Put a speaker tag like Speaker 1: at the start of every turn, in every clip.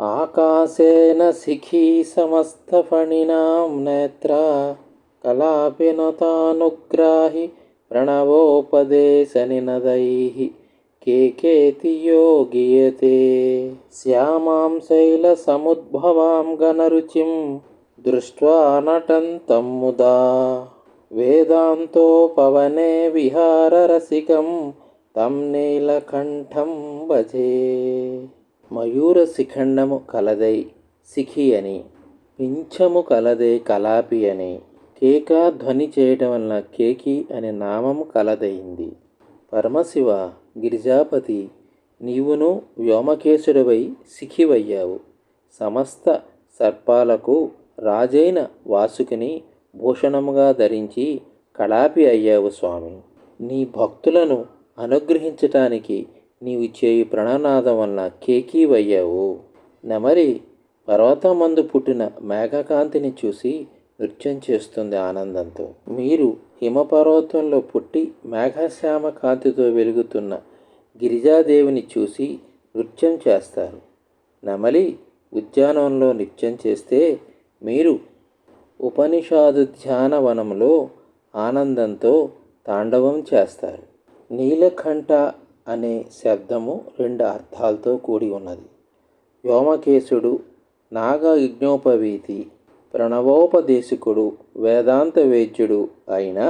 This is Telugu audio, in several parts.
Speaker 1: ఆకాశేన శిఖీ సమస్తఫణినాం నేత్ర కలాపినతానుగ్రాహి ప్రణవోపదేశనినదైः కేకేతి యోగియతే. శ్యామాం శైలసముద్భవాం గణరుచిం దృష్ట్వా నటంతం ముదా. వేదాంతోపవనే విహారరసికం తం నీలకంఠం భజే. మయూర శిఖండము కలదై శిఖి అని పింఛము కలదే కలాపి అని కేకా ధ్వని చేయటం వలన కేకి అనే నామము కలదైంది. పరమశివ గిరిజాపతి నీవును వ్యోమకేశుడవై సిఖివయ్యావు సమస్త సర్పాలకు రాజైన వాసుకిని భూషణముగా ధరించి కళాపి అయ్యావు స్వామి. నీ భక్తులను అనుగ్రహించటానికి నీవు చేయి ప్రణనాదం వలన కేకీవయ్యావు. నెమరి పర్వతమందు పుట్టిన మేఘకాంతిని చూసి నృత్యం చేస్తుంది ఆనందంతో. మీరు హిమపర్వతంలో పుట్టి మేఘశ్యామ కాంతితో వెలుగుతున్న గిరిజాదేవిని చూసి నృత్యం చేస్తారు. నెమలి ఉద్యానవనంలో నృత్యం చేస్తే మీరు ఉపనిషాదు ధ్యానవనంలో ఆనందంతో తాండవం చేస్తారు. నీలకంఠ అనే శబ్దము రెండు అర్థాలతో కూడి ఉన్నది. వ్యోమకేశుడు నాగ యజ్ఞోపవీతి ప్రణవోపదేశకుడు వేదాంత వేద్యుడు అయిన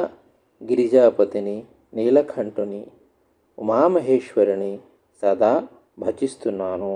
Speaker 1: గిరిజాపతిని నీలకంఠుని ఉమామహేశ్వరిని సదా భజిస్తున్నాను.